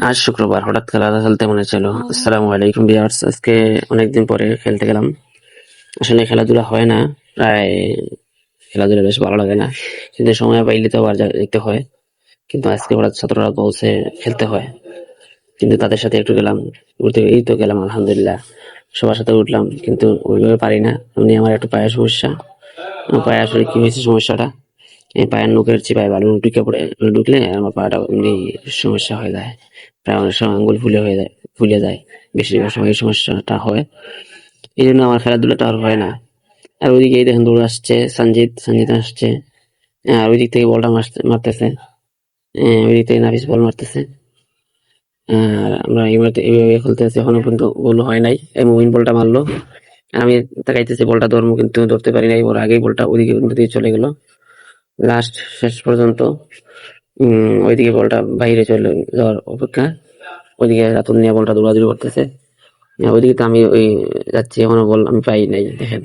আজ শুক্রবার হঠাৎ খেলা খেলতে মনে ছিল। আসসালামু আলাইকুম বিয়ার্স আজকে অনেকদিন পরে খেলতে গেলাম। আসলে খেলাধুলা হয় না। প্রায় খেলাধুলা বেশ ভালো লাগে না। কিন্তু সময় পাইলে তো আবার দেখতে হয়। কিন্তু আজকে হঠাৎ ছাত্ররা বলছে খেলতে হয়। কিন্তু তাদের সাথে একটু গেলাম। ঘুরতে এই তো গেলাম আলহামদুলিল্লাহ। সবার সাথে উঠলাম। কিন্তু ওইভাবে পারি না। এমনি আমার একটু পায়ের সমস্যা পায়ে আসলে কি হয়েছে সমস্যাটা? পায়ের নুকের চিপায় বালু ঢুকে পড়ে ঢুকলে আমার পাটা এমনি সমস্যা হয়ে যায়। প্রায় অনেক সময় আঙ্গুল ফুলে হয়ে যায় ফুলে যায়। বেশিরভাগ সময় এই সমস্যাটা হয়। এই জন্য আমার খেলাধুলাটা আর হয় না। আর ওইদিকে এই দেখেন দৌড় আসছে সঞ্জিত সঞ্জিত আসছে। আর ওই দিক থেকে বলটা মারতে- মারতেছে। আহ, ওই দিক থেকে নাফিস বল মারতেছে। আর আমরা এইভাবে এইভাবে খেলতে আছি এখনও পর্যন্ত গোল হয় নাই। এই মুভিন বলটা মারলো। আমি তাকাইতেছি বলটা ধরবো কিন্তু ধরতে পারি নাই। ওর আগেই বলটা ওইদিকে দিয়ে চলে গেল। লাস্ট শেষ পর্যন্ত ওইদিকে বলটা বাইরে চলে যাওয়ার অপেক্ষা। ওইদিকে রাতুল নিয়ে বলটা দৌড়াদৌড়ি করতেছে। ওইদিকে তো আমি ওই যাচ্ছি, এখনও বল আমি পাই নাই, দেখেন।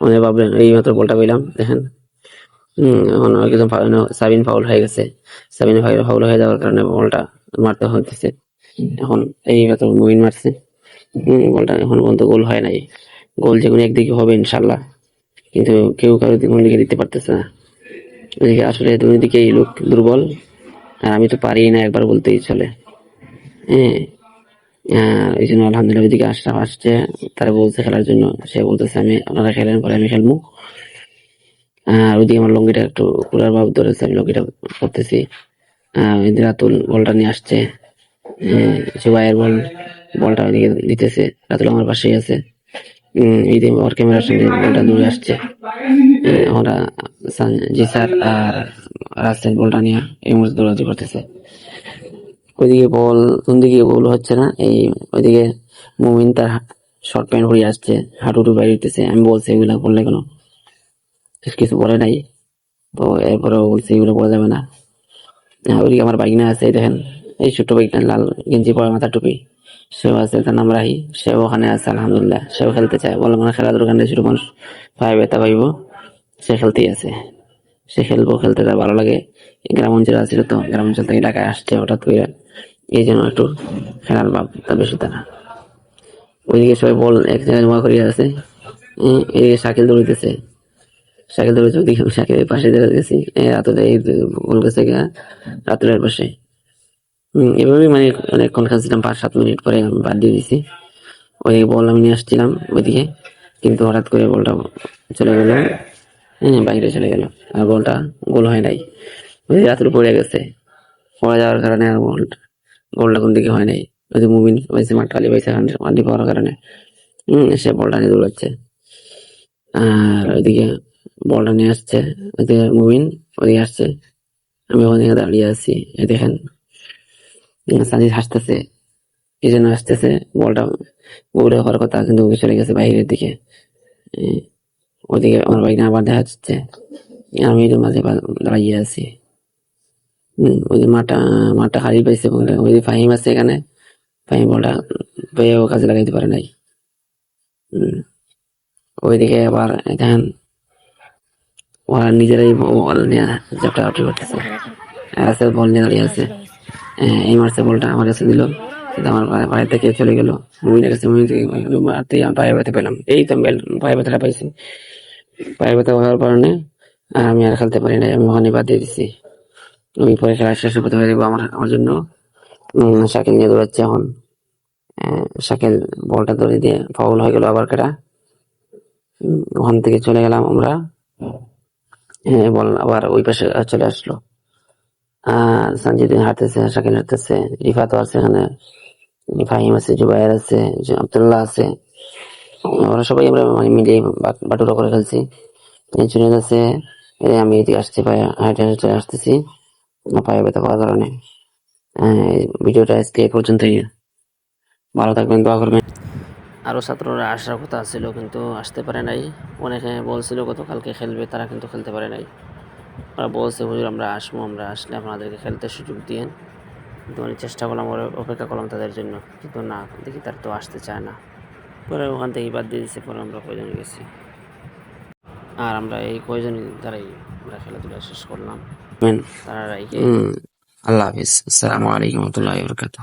মনে ভাবলেন, এই মাত্র বলটা পেলাম দেখেন। এখন সাবিন ফাউল হয়ে গেছে। সাবিন ফাউল হয়ে যাওয়ার কারণে বলটা মারতে হতেছে এখন এই মাত্র মুইন মারছে। বলটা এখন পর্যন্ত গোল হয় নাই। গোল যে কোনো একদিকে হবে ইনশাল্লাহ। কিন্তু কেউ কারও দিকে দিতে পারতেছে না। ওইদিকে আসলে দুই দিকেই লোক দুর্বল। আর আমি তো পারি না একবার বলতেই চলে। হ্যাঁ এই জন্য আলহামদুলিল্লাহ ওইদিকে আশরাফ আসছে। তারা বলছে খেলার জন্য। সে বলতেছে আমি আপনারা খেলেন পরে আমি খেলব। আর ওইদিকে আমার লঙ্গিটা একটু কুলার ভাব ধরেছে আমি লঙ্গিটা করতেছি রাতুল বলটা নিয়ে আসছে। আহ, জুবাইয়ের বল বলটা ওইদিকে দিতেছে। রাতুল আমার পাশেই আছে। এই যে ওর ক্যামেরার সামনে বলটা দূরে আসছে। ওরা সান- জি স্যার আর রাসেল বলটা নিয়ে এই মুহূর্তে দৌড়াদৌড়ি করতেছে। ওইদিকে বল কোন দিকে বল হচ্ছে না, এই ওইদিকে মুমিন তার শর্ট প্যান্ট হয়ে আসছে, হাঁটুটু বাইরে উঠতেছে। আমি বলছি এগুলা বললে কেন কিছু বলে নাই, তো এরপরেও বলছি এগুলো বলা যাবে না। ওইদিকে আমার বাইক না আছে দেখেন, এই ছোট্ট বাইকটা লাল গেঞ্জি পরে মাথা টুপি। সেও আছে, তার নাম রাহি। সেও ওখানে আছে, আলহামদুলিল্লাহ। সেও খেলতে চায়। বলে মানে খেলাধুলার কারণে ছোট মানুষ পায়ে ব্যথা পাইব সে খেলতেই আছে। সে খেলব, খেলতে তার ভালো লাগে। গ্রাম অঞ্চলে আছিল তো, গ্রাম অঞ্চল থেকে ঢাকায় আসছে হঠাৎ করে। এই জন্য একটু খেলার ভাব তার বেশি তারা। ওইদিকে সবাই বল, এক জায়গায় জমা করিয়া আছে। এদিকে শাকিল দৌড়িতেছে। শাকিল দৌড়িতে ওইদিকে আমি শাকিলের পাশে দাঁড়িয়েছি রাতুল এই গোল গেছে গা রাতুলের পাশে। এভাবেই মানে অনেকক্ষণ খেলছিলাম পাঁচ সাত মিনিট পরে আমি বাদ দিয়ে দিছি। ওই বল আমি নিয়ে আসছিলাম ওইদিকে, কিন্তু হঠাৎ করে বলটা চলে গেল হ্যাঁ বাইরে চলে গেল। আর বলটা গোল হয় নাই। ওই রাত্রে পড়ে গেছে। পড়ে যাওয়ার কারণে আর বল গোলটা কোন দিকে হয় নাই। ওই যে মুভিন ওইসে মাঠকালি পাইছে মাটি পাওয়ার কারণে। হম সে বলটা নিয়ে দৌড়াচ্ছে। আর ওইদিকে বলটা নিয়ে আসছে, ওইদিকে মুভিন ওইদিকে আসছে। আমি ওখানে দাঁড়িয়ে আছি, এই দেখেন। সাজিদ হাসতেছে। এই জন্য আসতেছে বলটা উড়ে হওয়ার কথা, কিন্তু ওকে চলে গেছে বাইরের দিকে। ওদিকে আমার বাইক আবার দেখা যাচ্ছে আমি এর মাঝে দাঁড়িয়ে আছি। হম, ওই যে মাঠটা হারিয়ে পাইছে বলটা ওই ফাহিম আছে এখানে। ফাহিম বলটা পেয়েও কাজে লাগাইতে পারে নাই। হম, ওইদিকে আবার দেখেন, ওরা নিজেরাই বল নিয়ে চ্যাপটা আউট করতেছে বল নিয়ে দাঁড়িয়ে আছে। এই মারছে বলটা আমার কাছে দিল। আমার পায়ে থেকে চলে গেল। মুমিনের কাছে মুমিন থেকে আমি পায়ে ব্যথা পেলাম। এই তো বেল- পায়ে ব্যথাটা পাইছি। পায়ে ব্যথা হওয়ার কারণে আর আমি আর খেলতে পারি না আমি ওখানে বাদ দিয়ে দিছি। আমি পরে খেলা শেষ করতে পারি আমার আমার জন্য শাকিল নিয়ে দৌড়াচ্ছে এখন। আহ, শাকিল বলটা ধরে দিয়ে ফাউল হয়ে গেল আবার কেটা। ওখান থেকে চলে গেলাম আমরা। হ্যাঁ বল আবার ওই পাশে চলে আসলো। সঞ্জিত হাঁটতেছে শাকিল হাঁটতেছে রিফাতও আছে এখানে ফাহিম আছে জুবাইর আছে আব্দুল্লাহ আছে। ওরা সবাই আমরা মানে মিলে বাটুরা করে খেলছি এই আছে আমি এদিকে আসছি পায়ে হাঁটে হাঁটে আসতেছি। পায়ে ব্যথা পাওয়ার কারণে। হ্যাঁ, ভিডিওটা আজকে এই পর্যন্তই। ভালো থাকবেন দোয়া করবেন। আরও ছাত্ররা আসার কথা ছিল কিন্তু আসতে পারে নাই। অনেকে বলছিল গতকালকে খেলবে তারা কিন্তু খেলতে পারে নাই। ওরা বলছে হুজুর আমরা আসব আমরা আসলে আপনাদেরকে খেলতে সুযোগ দিয়েন কিন্তু আমি চেষ্টা করলাম ওরা অপেক্ষা করলাম তাদের জন্য। কিন্তু না দেখি তার তো আসতে চায় না। পরে ওখান থেকে বাদ দিয়ে দিচ্ছে পরে আমরা কয়জন গেছি। আর আমরা এই কয়জন দ্বারাই আমরা খেলাধুলা শেষ করলাম। তারা আল্লাহ হাফিজ। আসসালামু আলাইকুম রহমতুল্লাহ বরকাত